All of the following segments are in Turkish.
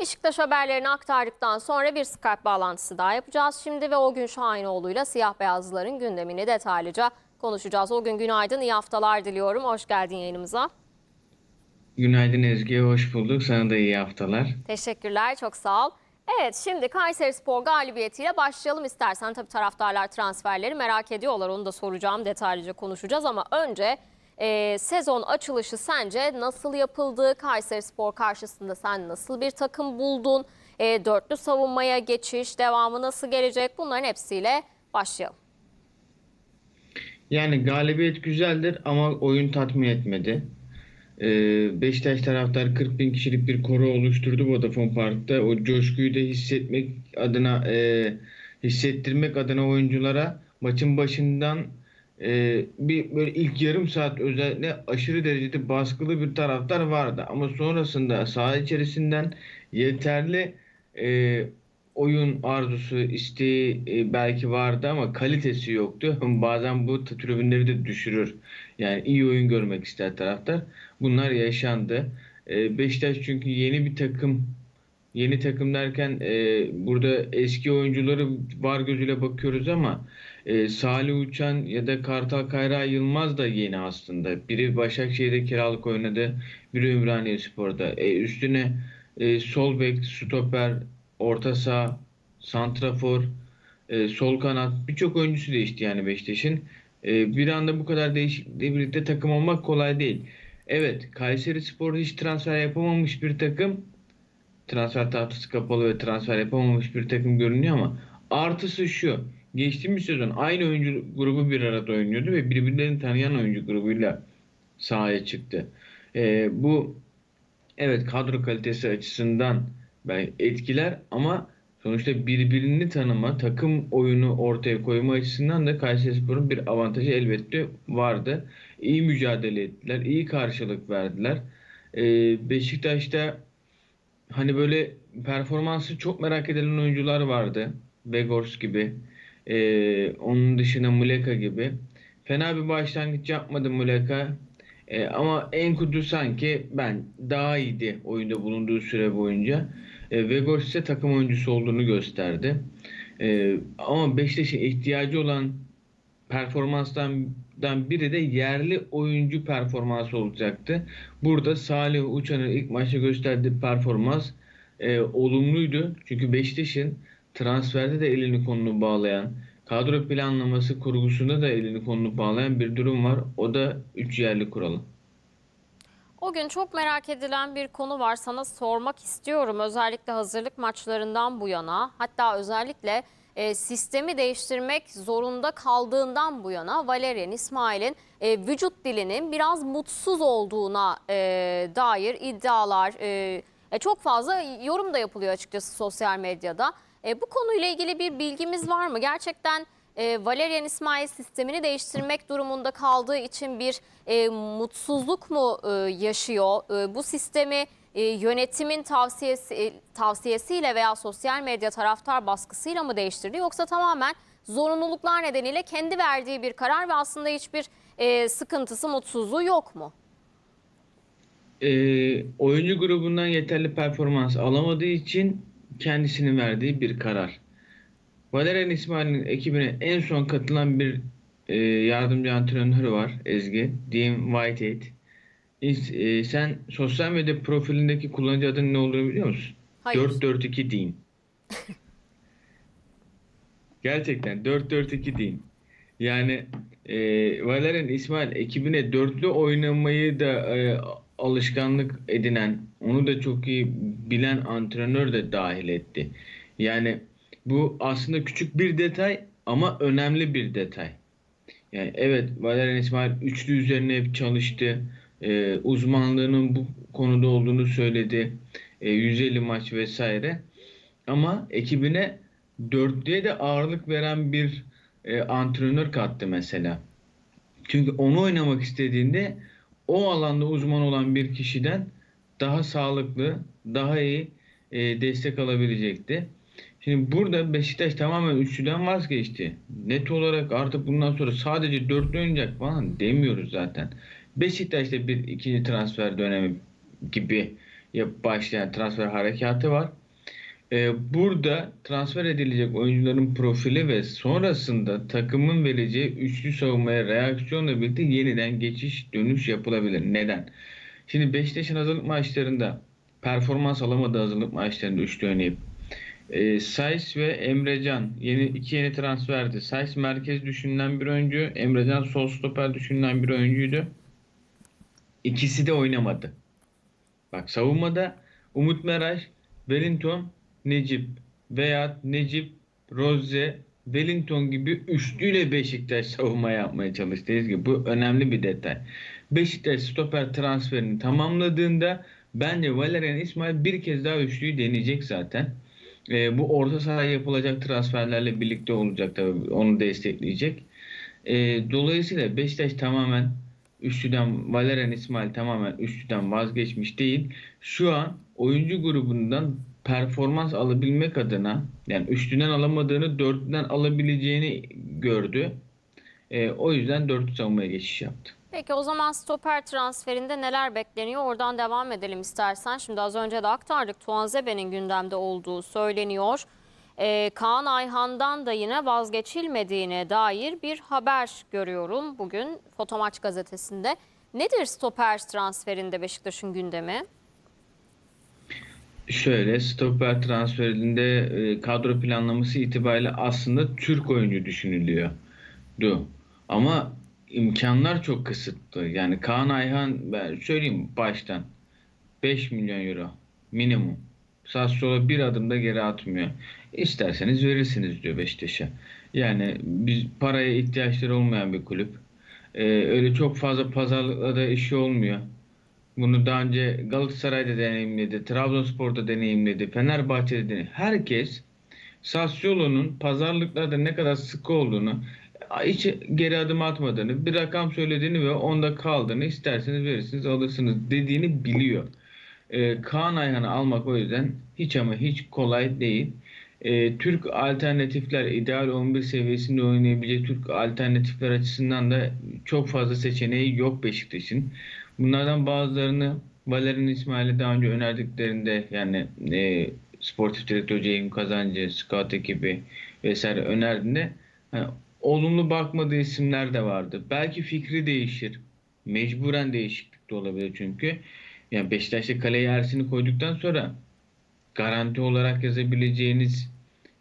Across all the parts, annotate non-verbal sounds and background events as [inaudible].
Beşiktaş haberlerini aktardıktan sonra bir Skype bağlantısı daha yapacağız şimdi ve o gün Şahinoğlu'yla siyah beyazlıların gündemini detaylıca konuşacağız. O gün günaydın, iyi haftalar diliyorum. Hoş geldin yayınımıza. Günaydın Ezgi, hoş bulduk. Sana da iyi haftalar. Teşekkürler, çok sağ ol. Evet, şimdi Kayseri Spor galibiyetiyle başlayalım istersen. Tabii taraftarlar transferleri merak ediyorlar. Onu da soracağım, detaylıca konuşacağız ama önce e, sezon açılışı sence nasıl yapıldı? Kayseri Spor karşısında sen nasıl bir takım buldun? E, dörtlü savunmaya geçiş, devamı nasıl gelecek? Bunların hepsiyle başlayalım. Yani galibiyet güzeldir ama oyun tatmin etmedi. Ee, Beşiktaş taraftar 40 bin kişilik bir koro oluşturdu Vodafone Park'ta. O coşkuyu da hissetmek adına, e, hissettirmek adına oyunculara maçın başından e, bir böyle ilk yarım saat özellikle aşırı derecede baskılı bir taraftar vardı. Ama sonrasında saha içerisinden yeterli e, oyun arzusu, isteği e, belki vardı ama kalitesi yoktu. [laughs] Bazen bu tribünleri de düşürür. Yani iyi oyun görmek ister taraftar. Bunlar yaşandı. E, Beşiktaş çünkü yeni bir takım Yeni takım derken e, burada eski oyuncuları var gözüyle bakıyoruz ama e, Salih Uçan ya da Kartal Kayra Yılmaz da yeni aslında. Biri Başakşehir'de kiralık oynadı, biri Ümraniyespor'da. E, üstüne e, sol bek, stoper, orta saha, santrafor, e, sol kanat birçok oyuncusu değişti yani Beşiktaş'ın. E, bir anda bu kadar değişiklikle birlikte takım olmak kolay değil. Evet, Kayseri Spor hiç transfer yapamamış bir takım transfer tahtası kapalı ve transfer yapamamış bir takım görünüyor ama artısı şu. Geçtiğimiz sezon aynı oyuncu grubu bir arada oynuyordu ve birbirlerini tanıyan oyuncu grubuyla sahaya çıktı. Ee, bu evet kadro kalitesi açısından ben etkiler ama sonuçta birbirini tanıma, takım oyunu ortaya koyma açısından da Kayserispor'un bir avantajı elbette vardı. İyi mücadele ettiler, iyi karşılık verdiler. Ee, Beşiktaş'ta hani böyle performansı çok merak edilen oyuncular vardı. Begors gibi. Ee, onun dışında Muleka gibi. Fena bir başlangıç yapmadı Muleka. Ee, ama Enkudu sanki ben daha iyiydi oyunda bulunduğu süre boyunca. Ee, Vegors ise takım oyuncusu olduğunu gösterdi. Ee, ama Beşiktaş'ın ihtiyacı olan performanstan biri de yerli oyuncu performansı olacaktı. Burada Salih Uçan'ın ilk maçta gösterdiği performans e, olumluydu. Çünkü Beşiktaş'ın transferde de elini kolunu bağlayan, kadro planlaması kurgusunda da elini kolunu bağlayan bir durum var. O da 3 yerli kuralı. O gün çok merak edilen bir konu var. Sana sormak istiyorum. Özellikle hazırlık maçlarından bu yana, hatta özellikle e, sistemi değiştirmek zorunda kaldığından bu yana Valerian İsmail'in e, vücut dilinin biraz mutsuz olduğuna e, dair iddialar, e, e, çok fazla yorum da yapılıyor açıkçası sosyal medyada. E, bu konuyla ilgili bir bilgimiz var mı? Gerçekten e, Valerian İsmail sistemini değiştirmek durumunda kaldığı için bir e, mutsuzluk mu e, yaşıyor? E, bu sistemi e, yönetimin tavsiyesi e, tavsiyesiyle veya sosyal medya taraftar baskısıyla mı değiştirdi yoksa tamamen zorunluluklar nedeniyle kendi verdiği bir karar ve aslında hiçbir e, sıkıntısı, mutsuzluğu yok mu? E, oyuncu grubundan yeterli performans alamadığı için kendisinin verdiği bir karar. Valerian İsmail'in ekibine en son katılan bir e, yardımcı antrenörü var Ezgi. Dean Whitehead. E, sen sosyal medya profilindeki kullanıcı adının ne olduğunu biliyor musun? Hayır. 442 Dean. [laughs] Gerçekten 442 Dean. Yani e, Valerian İsmail ekibine dörtlü oynamayı da e, alışkanlık edinen, onu da çok iyi bilen antrenör de dahil etti. Yani bu aslında küçük bir detay ama önemli bir detay. Yani evet Valerian İsmail üçlü üzerine hep çalıştı. Ee, uzmanlığının bu konuda olduğunu söyledi. Ee, 150 maç vesaire. Ama ekibine dörtlüye de ağırlık veren bir e, antrenör kattı mesela. Çünkü onu oynamak istediğinde o alanda uzman olan bir kişiden daha sağlıklı, daha iyi e, destek alabilecekti. Şimdi burada Beşiktaş tamamen üçlüden vazgeçti. Net olarak artık bundan sonra sadece dörtlü oynayacak falan demiyoruz zaten. Beşiktaş'ta bir ikinci transfer dönemi gibi başlayan transfer harekatı var. Ee, burada transfer edilecek oyuncuların profili ve sonrasında takımın vereceği üçlü savunmaya reaksiyonla birlikte yeniden geçiş dönüş yapılabilir. Neden? Şimdi Beşiktaş'ın hazırlık maçlarında performans alamadığı hazırlık maçlarında üçlü oynayıp e, Saiz ve Emrecan yeni iki yeni transferdi. Saiz merkez düşünülen bir oyuncu, Emrecan sol stoper düşünülen bir oyuncuydu. İkisi de oynamadı. Bak savunmada Umut Meraş, Wellington, Necip veya Necip, Roze, Wellington gibi üçlüyle Beşiktaş savunma yapmaya çalıştı. Ezgi, Bu önemli bir detay. Beşiktaş stoper transferini tamamladığında bence Valerian İsmail bir kez daha üçlüyü deneyecek zaten. Ee, bu orta sahaya yapılacak transferlerle birlikte olacak tabii. Onu destekleyecek. Ee, dolayısıyla Beşiktaş tamamen üçlüden Valerian İsmail tamamen üçlüden vazgeçmiş değil. Şu an oyuncu grubundan performans alabilmek adına yani üçlüden alamadığını dörtlüden alabileceğini gördü. Ee, o yüzden dörtlü savunmaya geçiş yaptı. Peki o zaman stoper transferinde neler bekleniyor? Oradan devam edelim istersen. Şimdi az önce de aktardık. Tuanzebe'nin gündemde olduğu söyleniyor. Ee, Kaan Ayhan'dan da yine vazgeçilmediğine dair bir haber görüyorum bugün Fotomaç gazetesinde. Nedir stoper transferinde Beşiktaş'ın gündemi? Şöyle stoper transferinde e, kadro planlaması itibariyle aslında Türk oyuncu düşünülüyordu. Ama imkanlar çok kısıtlı. Yani Kaan Ayhan ben söyleyeyim baştan 5 milyon euro minimum. Sassuolo bir adım da geri atmıyor. İsterseniz verirsiniz diyor Beşiktaş'a. Yani biz paraya ihtiyaçları olmayan bir kulüp. Ee, öyle çok fazla pazarlıkla da işi olmuyor. Bunu daha önce Galatasaray'da deneyimledi, Trabzonspor'da deneyimledi, Fenerbahçe'de deneyimledi. Herkes Sassuolo'nun pazarlıklarda ne kadar sıkı olduğunu, hiç geri adım atmadığını, bir rakam söylediğini ve onda kaldığını isterseniz verirsiniz alırsınız dediğini biliyor. Ee, Kaan Ayhan'ı almak o yüzden hiç ama hiç kolay değil. Ee, Türk alternatifler ideal 11 seviyesinde oynayabileceği Türk alternatifler açısından da çok fazla seçeneği yok Beşiktaş'ın. Bunlardan bazılarını Valerian İsmail'e daha önce önerdiklerinde yani e, sportif direktör Ceyhun Kazancı, scout ekibi vesaire önerdiğinde hani, olumlu bakmadığı isimler de vardı. Belki fikri değişir. Mecburen değişiklik de olabilir çünkü. Yani Beşiktaş'ta kaleye Ersin'i koyduktan sonra garanti olarak yazabileceğiniz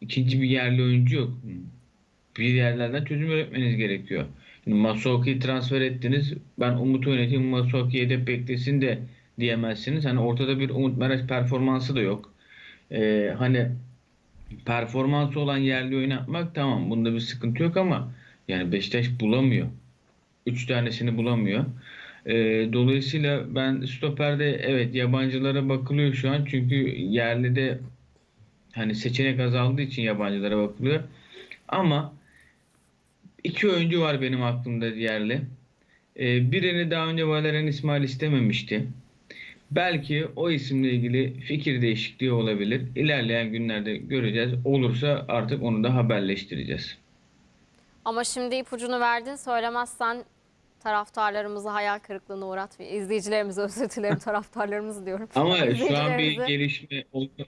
ikinci bir yerli oyuncu yok. Bir yerlerden çözüm üretmeniz gerekiyor. Şimdi Masuaku'yu transfer ettiniz. Ben Umut'u oynatayım Masuaku yedek beklesin de diyemezsiniz. Hani ortada bir Umut Meraş performansı da yok. Ee, hani performansı olan yerli oynatmak tamam bunda bir sıkıntı yok ama yani Beşiktaş bulamıyor. Üç tanesini bulamıyor. Ee, dolayısıyla ben stoperde evet yabancılara bakılıyor şu an çünkü yerli de hani seçenek azaldığı için yabancılara bakılıyor. Ama iki oyuncu var benim aklımda yerli. Ee, birini daha önce Valerian İsmail istememişti. Belki o isimle ilgili fikir değişikliği olabilir. İlerleyen günlerde göreceğiz. Olursa artık onu da haberleştireceğiz. Ama şimdi ipucunu verdin söylemezsen taraftarlarımızı hayal kırıklığına uğrat. İzleyicilerimizi özür dilerim [laughs] taraftarlarımızı diyorum. Ama şu an bir gelişme oldu.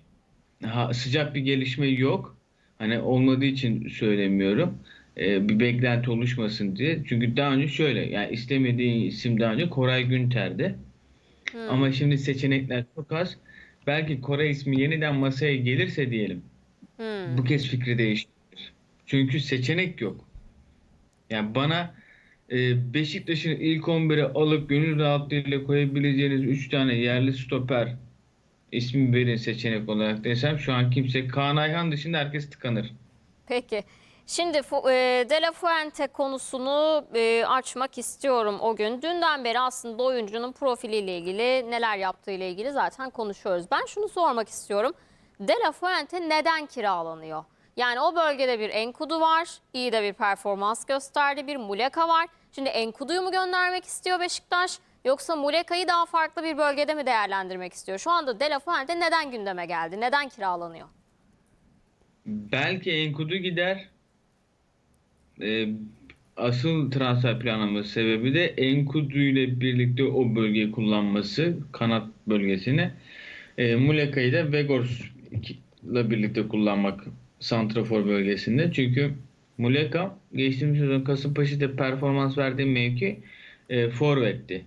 Ha, sıcak bir gelişme yok. Hani olmadığı için söylemiyorum. Ee, bir beklenti oluşmasın diye. Çünkü daha önce şöyle yani istemediği isim daha önce Koray Günter'di. Hmm. Ama şimdi seçenekler çok az. Belki Koray ismi yeniden masaya gelirse diyelim. Hmm. Bu kez fikri değiştirir. Çünkü seçenek yok. Yani bana e, Beşiktaş'ın ilk 11'e alıp gönül rahatlığıyla koyabileceğiniz 3 tane yerli stoper ismi verin seçenek olarak desem şu an kimse Kaan Ayhan dışında herkes tıkanır. Peki. Şimdi e, De La Fuente konusunu e, açmak istiyorum o gün. Dünden beri aslında oyuncunun profiliyle ilgili neler yaptığı ile ilgili zaten konuşuyoruz. Ben şunu sormak istiyorum. De La Fuente neden kiralanıyor? Yani o bölgede bir Enkudu var, iyi de bir performans gösterdi, bir Muleka var. Şimdi Enkudu'yu mu göndermek istiyor Beşiktaş? Yoksa Muleka'yı daha farklı bir bölgede mi değerlendirmek istiyor? Şu anda De La Fuente neden gündeme geldi? Neden kiralanıyor? Belki Enkudu gider. Ee, asıl transfer planlaması sebebi de Enkudu ile birlikte o bölgeyi kullanması, kanat bölgesini. E, Muleka'yı da Vegors'la birlikte kullanmak santrafor bölgesinde. Çünkü Muleka geçtiğimiz sezon Kasımpaşa'da performans verdiği mevki e, forvetti.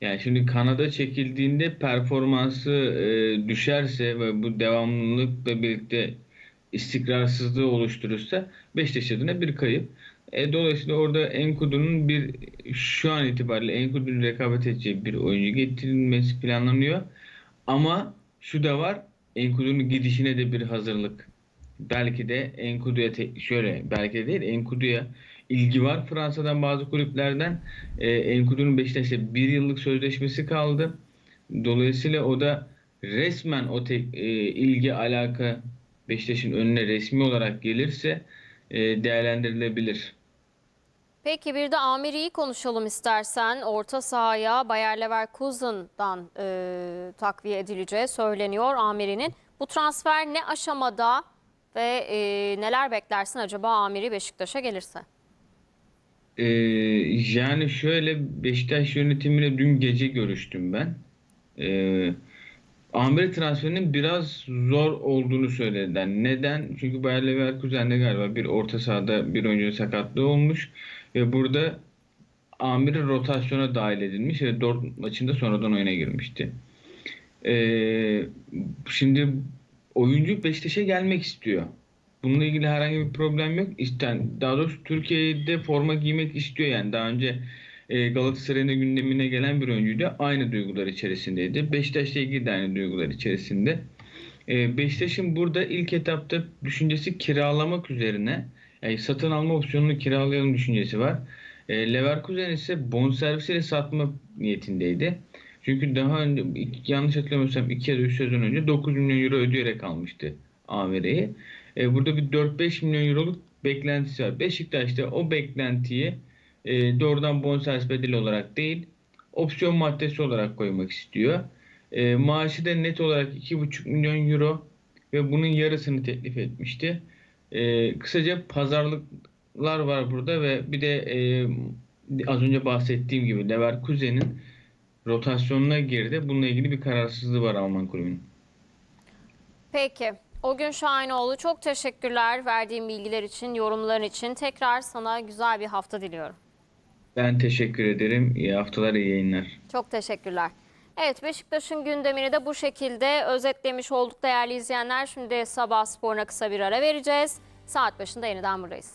Yani şimdi kanada çekildiğinde performansı e, düşerse ve bu devamlılıkla birlikte istikrarsızlığı oluşturursa Beşiktaş adına bir kayıp. E, dolayısıyla orada Enkudu'nun bir şu an itibariyle Enkudu'nun rekabet edeceği bir oyuncu getirilmesi planlanıyor. Ama şu da var. Enkudu'nun gidişine de bir hazırlık. Belki de Enkudu'ya şöyle belki de değil Enkudu'ya ilgi var Fransa'dan bazı kulüplerden. E, Enkudu'nun Beşiktaş'ta bir yıllık sözleşmesi kaldı. Dolayısıyla o da resmen o tek, e, ilgi alaka Beşiktaş'ın önüne resmi olarak gelirse e, değerlendirilebilir. Peki bir de Amiri'yi konuşalım istersen. Orta sahaya Bayer Leverkusen'dan e, takviye edileceği söyleniyor Amiri'nin. Bu transfer ne aşamada ve e, neler beklersin acaba Amiri Beşiktaş'a gelirse? Ee, yani şöyle Beşiktaş yönetimiyle dün gece görüştüm ben. Ee, Amiri transferinin biraz zor olduğunu söylediler. Neden? Çünkü Bayer Leverkusen'de galiba bir orta sahada bir oyuncu sakatlığı olmuş ve burada Amiri rotasyona dahil edilmiş ve Dortmund maçında sonradan oyuna girmişti. Ee, şimdi oyuncu Beşiktaş'a gelmek istiyor. Bununla ilgili herhangi bir problem yok. İşte, daha doğrusu Türkiye'de forma giymek istiyor yani. Daha önce Galatasaray'ın da gündemine gelen bir oyuncuydu. Aynı duygular içerisindeydi. Beşiktaş'la ilgili de aynı duygular içerisinde. E, Beşiktaş'ın burada ilk etapta düşüncesi kiralamak üzerine. Yani satın alma opsiyonunu kiralayalım düşüncesi var. E, Leverkusen ise bonservisiyle satma niyetindeydi. Çünkü daha önce yanlış hatırlamıyorsam 2 ya da 3 sezon önce 9 milyon euro ödeyerek almıştı Amire'yi. E, burada bir 4-5 milyon euroluk beklentisi var. Beşiktaş da o beklentiyi e, doğrudan bonservis bedeli olarak değil opsiyon maddesi olarak koymak istiyor. E, maaşı da net olarak 2,5 milyon euro ve bunun yarısını teklif etmişti. E, kısaca pazarlıklar var burada ve bir de e, az önce bahsettiğim gibi Leverkusen'in rotasyonuna girdi. Bununla ilgili bir kararsızlığı var Alman kulübünün. Peki. O gün Şahinoğlu çok teşekkürler verdiğin bilgiler için, yorumların için. Tekrar sana güzel bir hafta diliyorum. Ben teşekkür ederim. İyi haftalar, iyi yayınlar. Çok teşekkürler. Evet Beşiktaş'ın gündemini de bu şekilde özetlemiş olduk değerli izleyenler. Şimdi sabah sporuna kısa bir ara vereceğiz. Saat başında yeniden buradayız.